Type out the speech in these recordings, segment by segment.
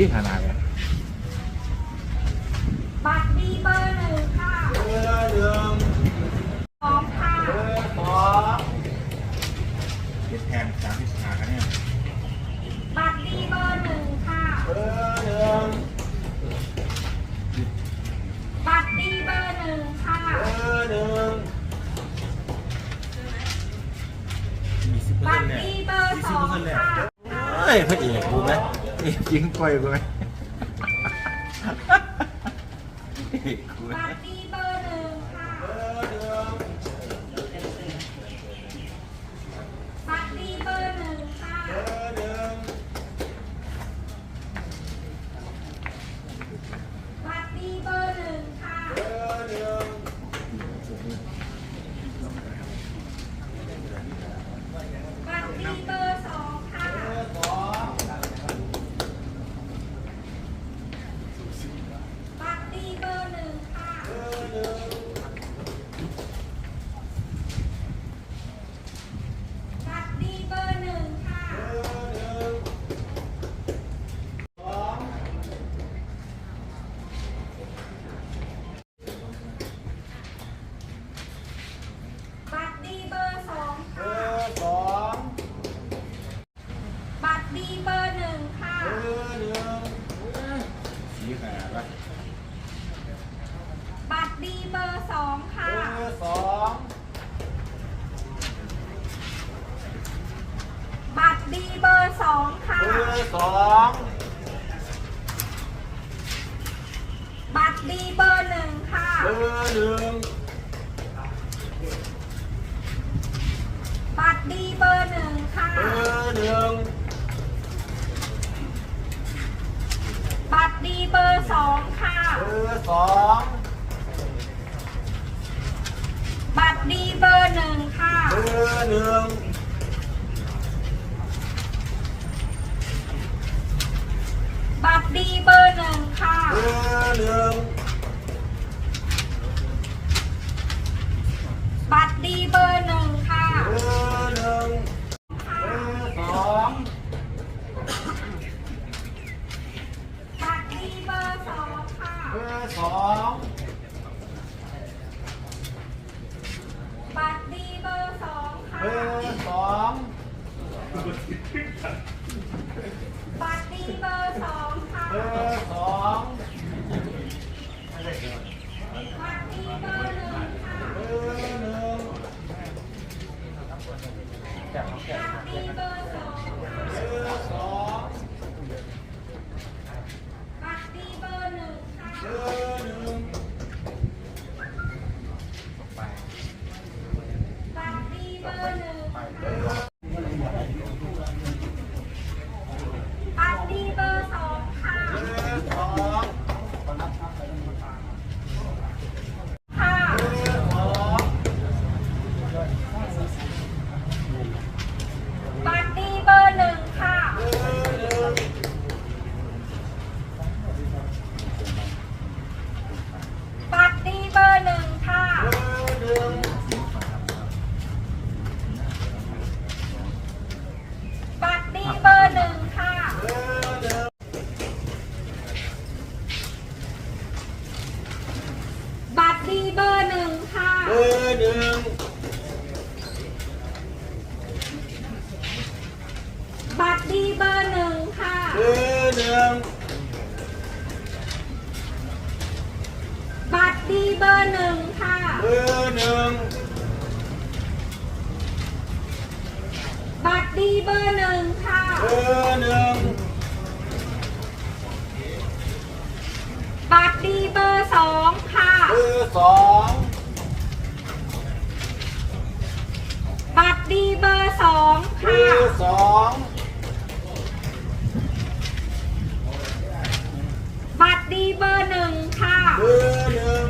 สีขนาดเนี่ยบัตรดีเบอร์หนึ่งค่ะเบอร์หนึ่งพร้อมค่ะเบอร์สองเจ็ดแทนสามสิบห้าคะแนนบัตรดีเบอร์หนึ่งค่ะเบอร์หนึ่งบัตรดีเบอร์หนึ่งค่ะเบอร์หนึ่งมีสิบเปอบัร์ตเซ็นต์เนี่ยรดีเบอร์สองค่ะเฮ้ยพระเอกกูไหมเอก ยิงปล่อยกูไหมเอกกูไหม บัตรดีเบอร์หนึ่งค่ะ เบอร์หนึ่ง บัตรดีเบอร์หนึ่งค่ะ เบอร์หนึ่ง บัตรดีเบอร์หนึ่งค่ะ เบอร์หนึ่ง บัตรดีเบอร์สองค่ะ เบอร์สอง บัตรดีเบอร์หนึ่งค่ะ เบอร์หนึ่ง บัตรดีเบอร์หนึ่งค่ะ เบอร์หนึ่งสอง บัตรดีเบอร์สอง เบ ค่ะ อร์สอง บัตรดีเบอร์หนึ่งค่ะ เบอร์หนึ่ง สีขนาดวะ บัตรดี เบอร์สองเบค่ะอร์สองบัตรดีเบอร์สองค่ะ เบอร์สองบัตรดีเบอร์หนึ่งค่ะ เบอร์หนึ่งบัตรดีเบอร์หนึ่งค่ะ เบอร์หนึ่งบัตรดีเบอร์สองค่ะ เบอร์สอง บัตร ดีเบอร์หนึ่งค่ะ เบอร์หนึ่งบัตรดีเบอร์หนึ่งค่ะ เบอร์หนึ่งบัตรดีเบอร์หนึ่งค่ะ เบอร์หนึ่งเบอร์สองบัตรดีเบอร์สองค่ะ เบอร์สอง บัตรดีเบอร์สองค่ะ เบอร์สอง บัตรดีเบอร์สองค่ะ เบอร์สอง บัตรดีเบอร์หนึ่งค่ะ เบอร์หนึ่ง บัตรดีเบอ ดีเบอร์หนึ่งค่ะเบอร์หนึ่งบัตรดีเบอร์สองค่ะเบอร์สองบัตรดีเบอร์สองเบค่ะ อร์สองบัตรดีเบอร์หนึ่งค่ะ เบอร์หนึ่ง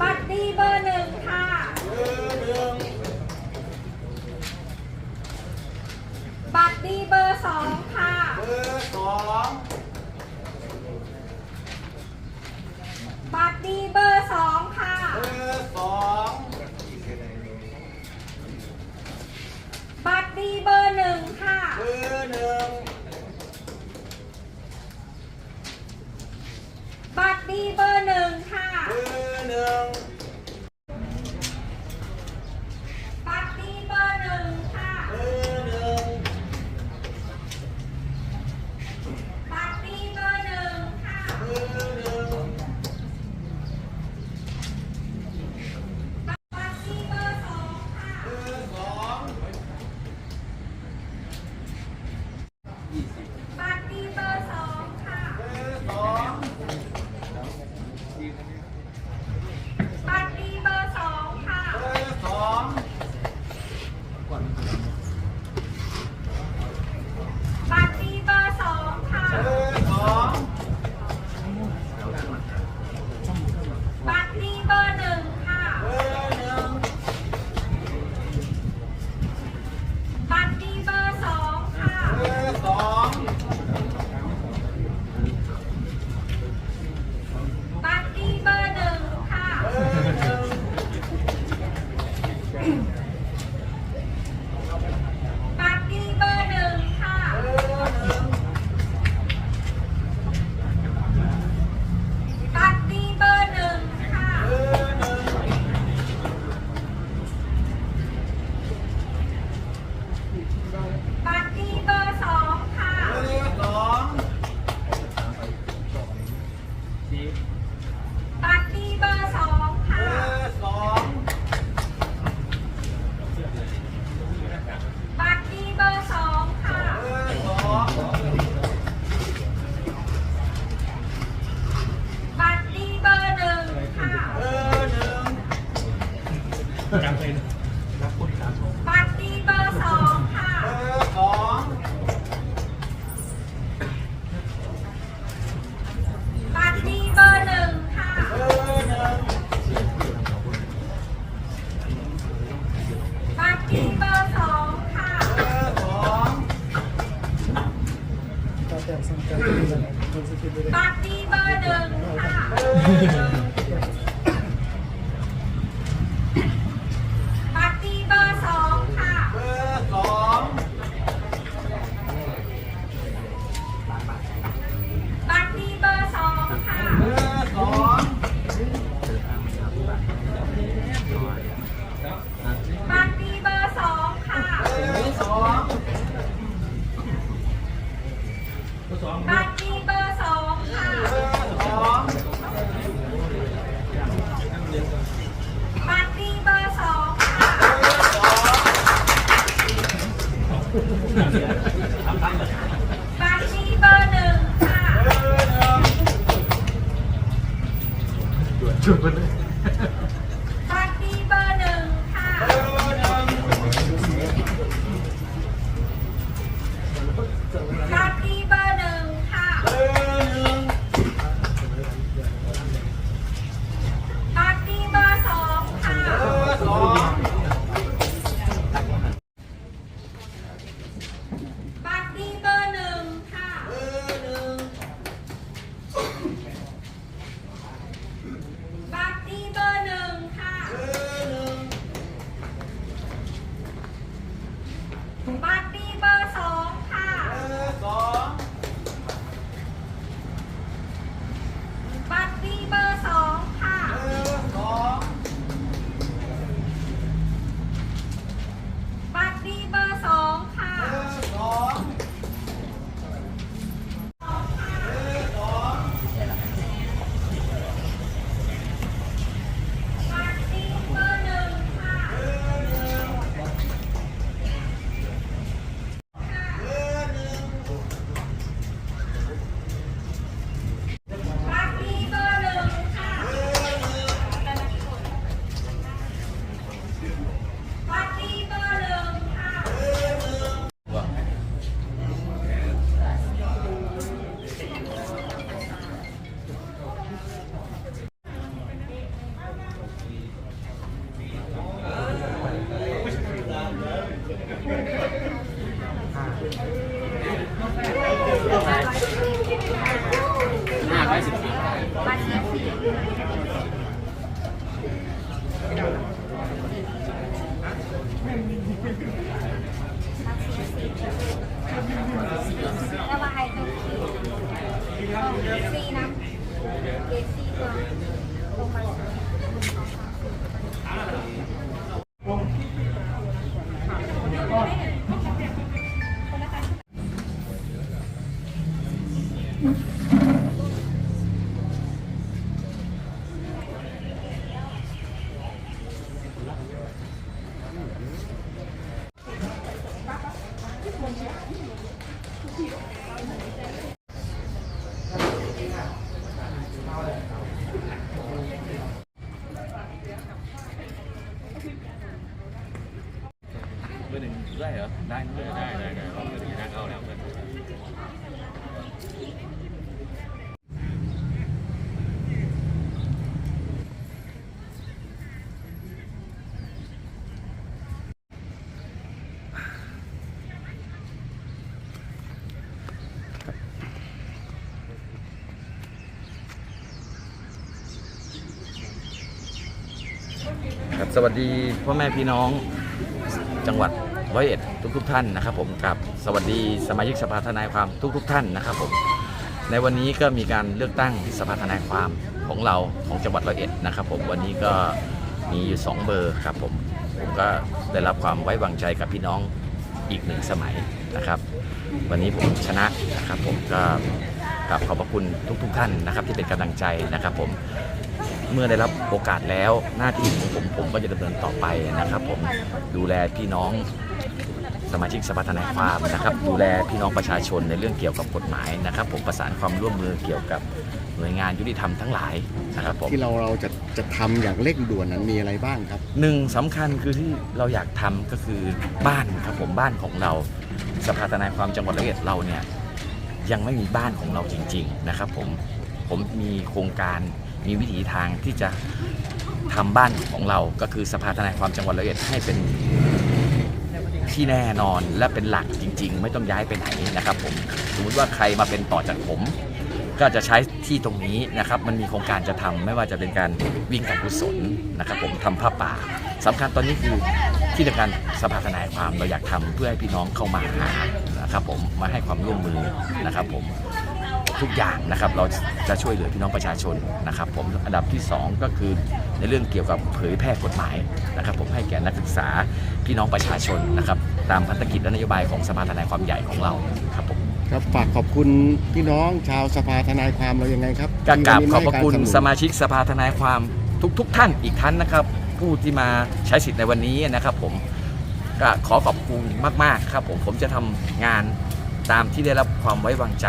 บัตรดีเบอร์หนึ่งค่ะบัตรดีเบอร์สองค่ะเบอร์สองบัตรดีเบอร์สองค่ะเบอร์สองบัตรดีเบอร์หนึ่งค่ะเบอร์หนึ่งบัตรดีเบอร์ บัตรดีเบอร์หนึ่งค่ะ บัต ได้เหรอ ได้ได้ได้ได้เร์หนึ่งน่าเข้าแล้วเพื่อนครับสวัสดีพ่อแม่พี่น้องจังหวัด ร้อยเอ็ดทุกทุกท่านนะครับผมกับสวัสดีสมาชิกสภาทนายความทุกทุกท่านนะครับผมในวันนี้ก็มีการเลือกตั้งสภาทนายความของเราของจังหวัดร้อยเอ็ดนะครับผมวันนี้ก็มีอยู่สองเบอร์ครับผมผมก็ได้รับความไว้วางใจกับพี่น้องอีกหนึ่งสมัยนะครับ วันนี้ผมชนะนะครับผมก็กราบขอบพระคุณทุกๆท่านนะครับที่เป็นกำลังใจนะครับผมเมื่อได้รับโอกาสแล้วหน้าที่ของผมผมก็จะดำเนินต่อไปนะครับ ผมดูแลพี่น้อง สมาชิกสภาทนายความนะครับ ดูแลพี่น้องประชาชนในเรื่องเกี่ยวกับกฎหมายนะครับ ผมประสานความร่วมมือเกี่ยวกับหน่วยงานยุติธรรมทั้งหลายนะครับผมที่เราเราจะจะทำอย่างเร่งด่วนนั้นมีอะไรบ้างครับ หนึ่งสำคัญคือที่เราอยากทำก็คือบ้านครับผมบ้านของเราสภาทนายความจังหวัดร้อยเอ็ดเราเนี่ยยังไม่มีบ้านของเราจริง ๆนะครับผมผมมีโครงการมีวิถีทางที่จะทำบ้านของเราก็คือสภาทนายความจังหวัดร้อยเอ็ดให้เป็น ที่แน่นอนและเป็นหลักจริง ๆ ไม่ต้องย้ายไปไหนนะครับผมสมมติว่าใครมาเป็นต่อจากผม ก็จะใช้ที่ตรงนี้นะครับ มันมีโครงการจะทำไม่ว่าจะเป็นการวิ่งการกุศลนะครับ ผมทำผ้าป่าสำคัญตอนนี้คือที่ทำการสภาทนายความเราอยากทำเพื่อให้พี่น้องเข้ามาหานะครับผมมาให้ความร่วมมือนะครับผม ทุกอย่างนะครับ เราจะช่วยเหลือพี่น้องประชาชนนะครับ ผมอันดับที่ 2 ก็คือในเรื่องเกี่ยวกับเผยแพร่กฎหมายนะครับ ผมให้แก่นักศึกษาพี่น้องประชาชนนะครับ ตามพันธกิจและนโยบายของสภาทนายความใหญ่ของเราครับผมครับฝากขอบคุณพี่น้องชาวสภาทนายความเรายังไงครับกราบที่ขวัอบนพระนี้คุณให้กสมาชิกสภาทนายความทุกๆทท่านอีกท่านนะครับ ผู้ที่มาใช้สิทธิ์ในวันนี้นะครับ ผมก็ขอขอบคุณมากๆครับ ผมผมจะทำงานตามที่ได้รับความไว้วางใจ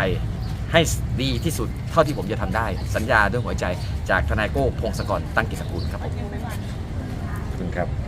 ให้ดีที่สุดเท่าที่ผมจะทำได้ สัญญาด้วยหัวใจจากทนายโก้พงศกรตั้งกิจสกุลครับผมขอบคุณครับ